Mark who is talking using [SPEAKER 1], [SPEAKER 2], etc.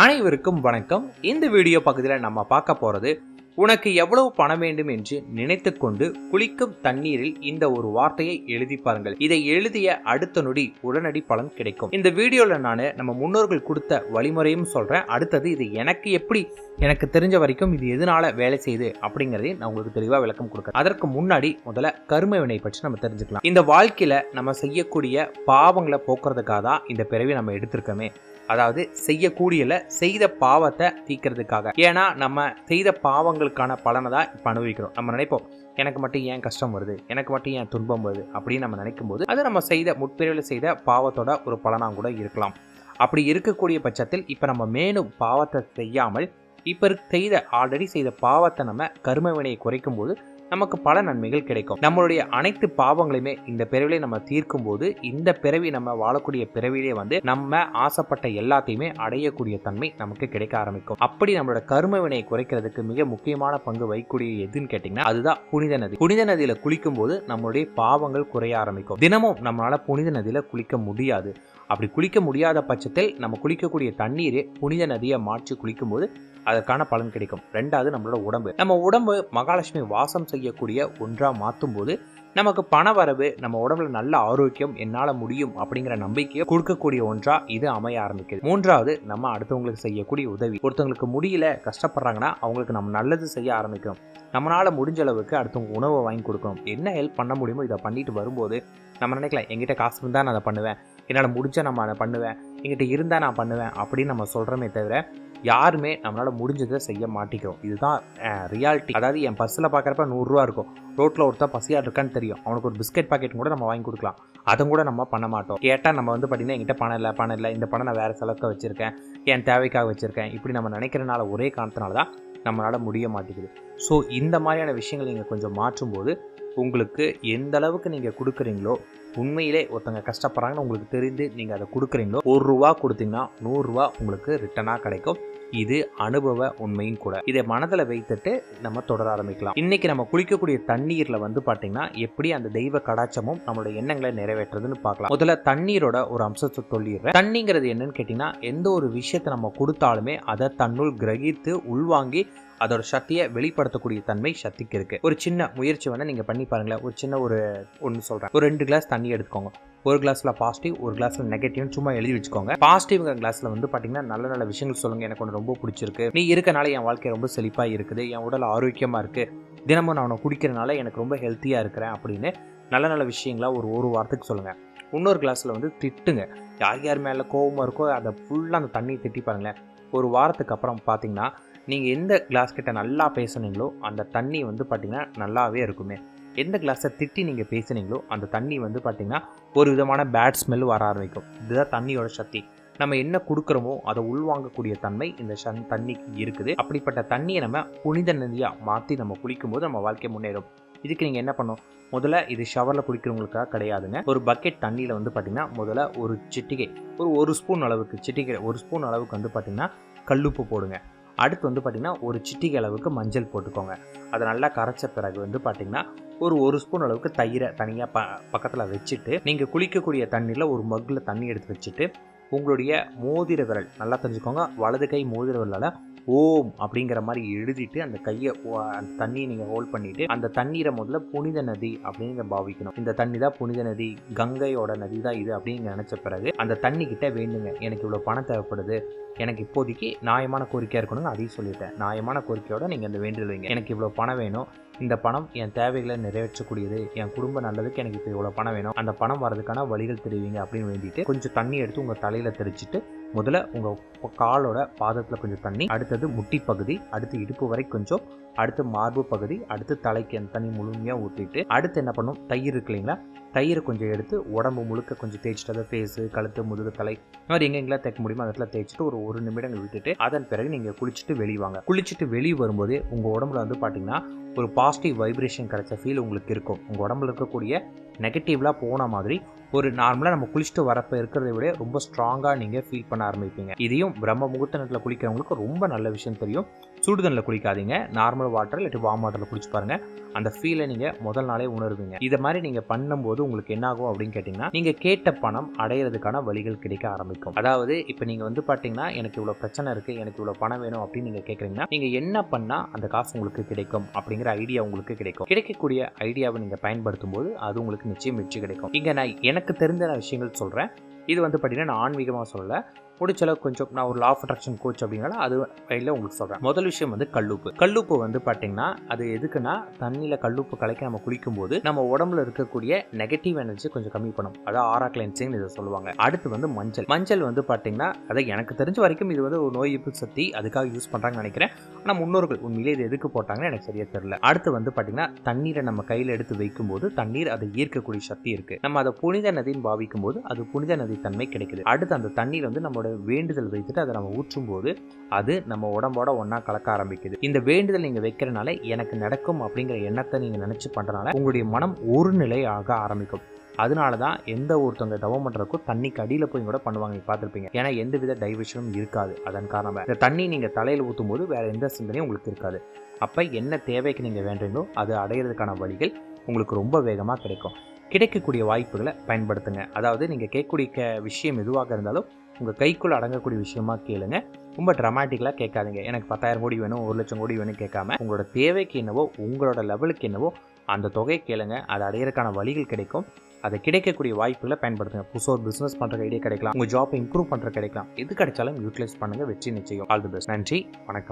[SPEAKER 1] அனைவருக்கும் வணக்கம். இந்த வீடியோ பகுதியில் நம்ம பார்க்க போகிறது உனக்கு எவ்வளவு பணம் வேண்டும் என்று நினைத்து கொண்டு குளிக்கும் தண்ணீரில் இந்த ஒரு வார்த்தையை எழுதி பாருங்கள். இதை எழுதிய அடுத்த நொடி உடனடி பலன் கிடைக்கும். இந்த வீடியோவில் நான் நம்ம முன்னோர்கள் கொடுத்த வழிமுறையும் சொல்கிறேன் அடுத்தது இது எனக்கு எப்படி எனக்கு தெரிஞ்ச வரைக்கும் இது எதனால வேலை செய்யுது அப்படிங்கிறதையும் நான் உங்களுக்கு தெளிவாக விளக்கம் கொடுக்குறேன். அதற்கு முன்னாடி முதல்ல கரும வினை பற்றி நம்ம தெரிஞ்சுக்கலாம். இந்த வாழ்க்கையில் நம்ம செய்யக்கூடிய பாவங்களை போக்குறதுக்காக தான் இந்த பிறவி நம்ம எடுத்திருக்கோமே. அதாவது செய்யக்கூடியல செய்த பாவத்தை தீக்கிறதுக்காக ஏன்னா நம்ம செய்த பாவங்களுக்கான பலனை தான் இப்போ அனுபவிக்கிறோம். நம்ம நினைப்போம் எனக்கு மட்டும் ஏன் கஷ்டம் வருது? எனக்கு மட்டும் ஏன் துன்பம் வருது? அப்படின்னு நம்ம நினைக்கும் போது அது நம்ம செய்த முற்பிறவில் செய்த பாவத்தோட ஒரு பலனாக கூட இருக்கலாம். அப்படி இருக்கக்கூடிய பட்சத்தில் இப்போ நம்ம மேலும் பாவத்தை செய்யாமல் இப்போ செய்த ஆல்ரெடி செய்த பாவத்தை நம்ம கரும வினையை குறைக்கும் போது நமக்கு பல நன்மைகள் கிடைக்கும். நம்மளுடைய அனைத்து பாவங்களையுமே இந்த பிறவிலே நம்ம தீர்க்கும் போது இந்த பிறவி நம்ம வாழக்கூடிய பிறவிலே வந்து நம்ம ஆசைப்பட்ட எல்லாத்தையுமே அடையக்கூடிய தன்மை நமக்கு கிடைக்க ஆரம்பிக்கும். அப்படி நம்மளோட கரும வினை குறைக்கிறதுக்கு மிக முக்கியமான பங்கு வைக்கக்கூடிய எதுன்னு கேட்டீங்கன்னா அதுதான் புனித நதி. புனித நதியில குளிக்கும் போது நம்மளுடைய பாவங்கள் குறைய ஆரம்பிக்கும். தினமும் நம்மளால புனித நதியில குளிக்க முடியாது. அப்படி குளிக்க முடியாத பட்சத்தில் நம்ம குளிக்கக்கூடிய தண்ணீரே புனித நதியை மாற்றி குளிக்கும் போது அதற்கான பலன் கிடைக்கும். ரெண்டாவது நம்மளோட உடம்பு. நம்ம உடம்பு மகாலட்சுமி வாசம் செய்யக்கூடிய ஒன்றாக மாற்றும் போது நமக்கு பண வரவு நம்ம உடம்புல நல்ல ஆரோக்கியம் என்னால் முடியும் அப்படிங்கிற நம்பிக்கையை கொடுக்கக்கூடிய ஒன்றா இது அமைய ஆரம்பிக்குது. மூன்றாவது நம்ம அடுத்தவங்களுக்கு செய்யக்கூடிய உதவி. ஒருத்தவங்களுக்கு முடியல கஷ்டப்படுறாங்கன்னா அவங்களுக்கு நம்ம நல்லது செய்ய ஆரம்பிக்கும். நம்மளால் முடிஞ்ச அளவுக்கு அடுத்தவங்க உணவை வாங்கி கொடுக்கணும் என்ன ஹெல்ப் பண்ண முடியுமோ இதை பண்ணிட்டு வரும்போது நம்ம நினைக்கலாம் எங்கிட்ட காசு இருந்தால் நான் அதை பண்ணுவேன். என்னால் முடிஞ்சால் நம்ம அதை பண்ணுவேன். எங்கிட்ட இருந்தால் நான் பண்ணுவேன் அப்படின்னு நம்ம சொல்கிறோமே தவிர யாருமே நம்மளால் முடிஞ்சதை செய்ய மாட்டேங்கிறோம். இதுதான் ரியாலிட்டி அதாவது என் பர்ஸில் பார்க்குறப்ப நூறுரூவா இருக்கும். ரோட்டில் ஒருத்தர் பசியாக இருக்கான்னு தெரியும். அவனுக்கு ஒரு பிஸ்கெட் பாக்கெட் கூட நம்ம வாங்கி கொடுக்கலாம். அதை கூட நம்ம பண்ண மாட்டோம். கேட்டால் நம்ம வந்து பார்த்தீங்கன்னா என்கிட்ட பணம் இல்லை பணம் இல்லை இந்த பணம் நான் வேறு செலவுக்கு வச்சுருக்கேன். என் தேவைக்காக வச்சுருக்கேன். இப்படி நம்ம நினைக்கிறனால ஒரே காரணத்தினால தான் நம்மளால் முடிய மாட்டேங்குது. ஸோ இந்த மாதிரியான விஷயங்கள் நீங்கள் கொஞ்சம் மாற்றும்போது உங்களுக்கு எந்த அளவுக்கு நீங்கள் கொடுக்குறீங்களோ உண்மையிலே ஒருத்தங்க கஷ்டப்படுறாங்கன்னு உங்களுக்கு தெரிந்து நீங்கள் அதை கொடுக்குறீங்களோ ஒரு ரூபா கொடுத்தீங்கன்னா நூறுரூவா உங்களுக்கு ரிட்டனாக கிடைக்கும். இது அனுபவ உண்மையும் கூட. இதை மனதில் வைத்துட்டு நம்ம தொடர ஆரம்பிக்கலாம். இன்னைக்கு நம்ம குளிக்கக்கூடிய தண்ணீரில் வந்து பார்த்தீங்கன்னா எப்படி அந்த தெய்வ கடாச்சமும் நம்மளோட எண்ணங்களை நிறைவேற்றுறதுன்னு பார்க்கலாம். முதல்ல தண்ணீரோட ஒரு அம்சத்தை சொல்லிடுறேன். தண்ணிங்கிறது என்னன்னு கேட்டிங்கன்னா எந்த ஒரு விஷயத்தை நம்ம கொடுத்தாலுமே அதை தன்னுள் கிரகித்து உள்வாங்கி அதோட சக்தியை வெளிப்படுத்தக்கூடிய தன்மை சக்திக்கு இருக்கு. ஒரு சின்ன முயற்சி வேணால் நீங்க பண்ணி பாருங்களேன். ஒரு சின்ன ஒரு ஒன்று சொல்றேன். ஒரு ரெண்டு கிளாஸ் தண்ணி எடுத்துக்கோங்க. ஒரு கிளாஸ்ல பாசிட்டிவ் ஒரு கிளாஸ்ல நெகட்டிவ்னு சும்மா எழுதி வச்சுக்கோங்க. பாசிட்டிவ்ங்கிற கிளாஸ்ல வந்து பாத்தீங்கன்னா நல்ல நல்ல விஷயங்கள் சொல்லுங்க. எனக்கு ஒன்று ரொம்ப பிடிச்சிருக்கு. நீ இருக்கனால என் வாழ்க்கை ரொம்ப செழிப்பா இருக்குது. என் உடல் ஆரோக்கியமா இருக்கு. தினமும் நான் உன்னை குடிக்கிறனால எனக்கு ரொம்ப ஹெல்த்தியா இருக்கிறேன் அப்படின்னு நல்ல நல்ல விஷயங்களா ஒரு ஒரு வாரத்துக்கு சொல்லுங்க. இன்னொரு கிளாஸ்ல வந்து திட்டுங்க. யார் யார் மேல கோவமாக இருக்கோ அதை ஃபுல்லாக அந்த தண்ணியை திட்டி பாருங்களேன். ஒரு வாரத்துக்கு அப்புறம் பார்த்தீங்கன்னா நீங்கள் எந்த கிளாஸ் கிட்ட நல்லா பேசுனீங்களோ அந்த தண்ணி வந்து பார்த்திங்கன்னா நல்லாவே இருக்குமே. எந்த கிளாஸை திட்டி நீங்கள் பேசுனீங்களோ அந்த தண்ணி வந்து பார்த்திங்கன்னா ஒரு விதமான பேட் ஸ்மெல் வர ஆரம்பிக்கும். இதுதான் தண்ணியோட சக்தி. நம்ம என்ன கொடுக்குறோமோ அதை உள்வாங்கக்கூடிய தன்மை இந்த சன் தண்ணிக்கு இருக்குது. அப்படிப்பட்ட தண்ணியை நம்ம புனித நதியாக மாற்றி நம்ம குளிக்கும்போது நம்ம வாழ்க்கை முன்னேறும். இதுக்கு நீங்கள் என்ன பண்ணணும்? முதல்ல இது ஷவரில் குடிக்கிறவங்களுக்காக கிடையாதுங்க. ஒரு பக்கெட் தண்ணியில் வந்து பார்த்திங்கன்னா முதல்ல ஒரு சிட்டிகை ஒரு ஒரு ஸ்பூன் அளவுக்கு சிட்டிகை ஒரு ஸ்பூன் அளவுக்கு வந்து பார்த்திங்கன்னா கல்லுப்பு போடுங்க. அடுத்து வந்து பார்த்திங்கன்னா ஒரு சிட்டிகை அளவுக்கு மஞ்சள் போட்டுக்கோங்க. அதை நல்லா கரைச்ச பிறகு வந்து பார்த்திங்கன்னா ஒரு ஒரு ஸ்பூன் அளவுக்கு தயிரை தனியாக ப பக்கத்தில் வச்சுட்டு நீங்கள் குளிக்கக்கூடிய தண்ணியில் ஒரு மக்கில் தண்ணி எடுத்து வச்சுட்டு உங்களுடைய மோதிர விரல் நல்லா தெரிஞ்சுக்கோங்க. வலது கை மோதிர விரலால் ஓம் அப்படிங்கிற மாதிரி எழுதிட்டு அந்த கையை அந்த தண்ணியை நீங்கள் ஹோல்ட் பண்ணிட்டு அந்த தண்ணீரை முதல்ல புனித நதி அப்படின்னு பாவிக்கணும். இந்த தண்ணி தான் புனித நதி கங்கையோட நதி தான் இது அப்படின்னு நினச்ச பிறகு அந்த தண்ணி கிட்ட வேண்டுங்க. எனக்கு இவ்வளோ பணம் தேவைப்படுது. எனக்கு இப்போதைக்கு நியாயமான கோரிக்கையாக இருக்கணுங்க அதையும் சொல்லிட்டேன். நியாயமான கோரிக்கையோட நீங்கள் அந்த வேண்டுதல் வைங்க. எனக்கு இவ்வளோ பணம் வேணும். இந்த பணம் என் தேவைகளை நிறைவேற்றக்கூடியது. என் குடும்ப நல்லதுக்கு எனக்கு இப்போ இவ்வளோ பணம் வேணும். அந்த பணம் வரதுக்கான வழிகள் தெரிவிங்க அப்படின்னு வேண்டிட்டு கொஞ்சம் தண்ணி எடுத்து உங்கள் தலையில் தெரிச்சிட்டு முதல்ல உங்கள் காலோட பாதத்தில் கொஞ்சம் தண்ணி அடுத்தது முட்டி பகுதி அடுத்து இடுப்பு வரை கொஞ்சம் அடுத்து மார்பு பகுதி அடுத்து தலைக்கு அந்த தண்ணி முழுமையாக ஊற்றிட்டு அடுத்து என்ன பண்ணும்? தயிர் இருக்கு இல்லைங்களா? தயிரை கொஞ்சம் எடுத்து உடம்பு முழுக்க கொஞ்சம் தேய்ச்சிட்டு அதை ஃபேஸு கழுத்து முதுகு தலை இந்த மாதிரி எங்கெங்கெல்லாம் தேய்க்க முடியுமோ அந்த இடத்துல தேய்ச்சிட்டு ஒரு ஒரு நிமிடங்கள் விட்டுட்டு அதன் பிறகு நீங்கள் குளிச்சுட்டு வெளிவாங்க குளிச்சுட்டு வெளியே வரும்போது உங்கள் உடம்புல வந்து பார்த்தீங்கன்னா ஒரு பாசிட்டிவ் வைப்ரேஷன் கிடைச்ச ஃபீல் உங்களுக்கு இருக்கும். உங்கள் உடம்புல இருக்கக்கூடிய நெகட்டிவ்லாம் போன மாதிரி ஒரு நார்மலாக நம்ம குளிச்சுட்டு வரப்போ இருக்கிறத விட ரொம்ப ஸ்ட்ராங்காக நீங்கள் ஃபீல் பண்ண ஆரம்பிப்பீங்க. இதையும் பிரம்ம முகூர்த்த நேரத்தில் குளிக்கிறவங்களுக்கு ரொம்ப நல்ல விஷயம் தெரியும். சுடுதண்ணில் குளிக்காதீங்க. நார்மல் வாட்டர் இல்லாட்டி வார்ம் வாட்டரில் குளிச்சு பாருங்கள் அந்த ஃபீலை நீங்கள் முதல் நாளே உணர்வீங்க. இதை மாதிரி நீங்கள் பண்ணும்போது உங்களுக்கு என்ன ஆகும் அப்படின்னு கேட்டிங்கன்னா நீங்கள் கேட்ட பணம் அடையிறதுக்கான வழிகள் கிடைக்க ஆரம்பிக்கும். அதாவது இப்போ நீங்கள் வந்து பார்த்தீங்கன்னா எனக்கு இவ்வளோ பிரச்சனை இருக்குது எனக்கு இவ்வளோ பணம் வேணும் அப்படின்னு நீங்கள் கேட்குறீங்கன்னா நீங்கள் என்ன பண்ணால் அந்த காசு உங்களுக்கு கிடைக்கும் அப்படிங்கிற ஐடியா உங்களுக்கு கிடைக்கும். கிடைக்கக்கூடிய ஐடியாவை நீங்கள் பயன்படுத்தும் போது அது உங்களுக்கு நிச்சயம் வெற்றி கிடைக்கும். இங்கே நான் எனக்கு தெரிஞ்ச விஷயங்கள் சொல்கிறேன் இது வந்து பார்த்தீங்கன்னா நான் ஆன்மீகமாக சொல்லலை. முடிச்சளவு கொஞ்சம் நான் ஒரு லா ஆஃப் அட்ராக்ஷன் கோச் அப்படிங்கிறனால அது வழியில் உங்களுக்கு சொல்கிறேன் முதல் விஷயம் வந்து கல்லுப்பு. கல்லுப்பு வந்து பார்த்தீங்கன்னா அது எதுக்குன்னா தண்ணியில் கல்லுப்பு கலக்கி நம்ம குளிக்கும்போது நம்ம உடம்புல இருக்கக்கூடிய நெகட்டிவ் எனர்ஜி கொஞ்சம் கம்மி பண்ணும். அதாவது ஆரா கிளென்சிங் இதை சொல்லுவாங்க. அடுத்து வந்து மஞ்சள். மஞ்சள் வந்து பார்த்தீங்கன்னா அதை எனக்கு தெரிஞ்ச வரைக்கும் இது வந்து ஒரு நோய் எதிர்ப்பு சக்தி அதுக்காக யூஸ் பண்ணுறாங்கன்னு நினைக்கிறேன். ஆனால் முன்னோர்கள் உண்மையிலே இது எதுக்கு போட்டாங்கன்னு எனக்கு சரியா தெரியல. அடுத்து வந்து பார்த்தீங்கன்னா தண்ணீரை நம்ம கையில் எடுத்து வைக்கும்போது தண்ணீர் அதை ஈர்க்கக்கூடிய சக்தி இருக்கு. நம்ம அதை புனித நதின்னு பாவிக்கும் போது அது புனித நதி தன்மை கிடைக்குது. அடுத்து அந்த தண்ணீர் வந்து நம்மளோட வேண்டுதல் வைத்துட்டு அதை நம்ம ஊற்றும் போது அது நம்ம உடம்போட ஒன்றா கலக்க ஆரம்பிக்குது. இந்த வேண்டுதல் நீங்கள் வைக்கிறனால எனக்கு நடக்கும் அப்படிங்கிற எண்ணத்தை நீங்கள் நினச்சி பண்ணுறனால உங்களுடைய மனம் ஒரு நிலை ஆக ஆரம்பிக்கும். அதனால தான் எந்த ஒருத்தவங்க தவம் பண்ணுறதுக்கும் தண்ணிக்கு அடியில் போய் கூட பண்ணுவாங்க நீங்கள் பார்த்துருப்பீங்க. ஏன்னா எந்த வித டைவர்ஷனும் இருக்காது. அதன் காரணமாக இந்த தண்ணி நீங்கள் தலையில் ஊற்றும் போது வேறு எந்த சிந்தனையும் உங்களுக்கு இருக்காது. அப்போ என்ன தேவைக்கு நீங்கள் வேண்டுறீங்களோ அது அடையிறதுக்கான வழிகள் உங்களுக்கு ரொம்ப வேகமாக கிடைக்கும். கிடைக்கக்கூடிய வாய்ப்புகளை பயன்படுத்துங்க. அதாவது நீங்கள் கேட்கக்கூடிய விஷயம் எதுவாக இருந்தாலும் உங்கள் கைக்குள்ளே அடங்கக்கூடிய விஷயமா கேளுங்க. ரொம்ப ட்ரமாட்டிக்கலாக கேட்காதீங்க. எனக்கு பத்தாயிரம் கோடி வேணும் ஒரு லட்சம் கோடி வேணும் கேட்காம உங்களோட தேவைக்கு என்னவோ உங்களோட லெவலுக்கு என்னவோ அந்த தொகையை கேளுங்க. அது அடையிறதுக்கான வழிகள் கிடைக்கும். அதை கிடைக்கக்கூடிய வாய்ப்புகளை பயன்படுத்துங்க. புதுசாக ஒரு பிஸ்னஸ் பண்ணுற ஐடியா கிடைக்கலாம். உங்கள் ஜாப் இம்ப்ரூவ் பண்ணுற கிடைக்கலாம். எது கிடைச்சாலும் யூட்டிலைஸ் பண்ணுங்க. வெற்றி நிச்சயம். ஆல் தி பெஸ்ட் நன்றி. வணக்கம்.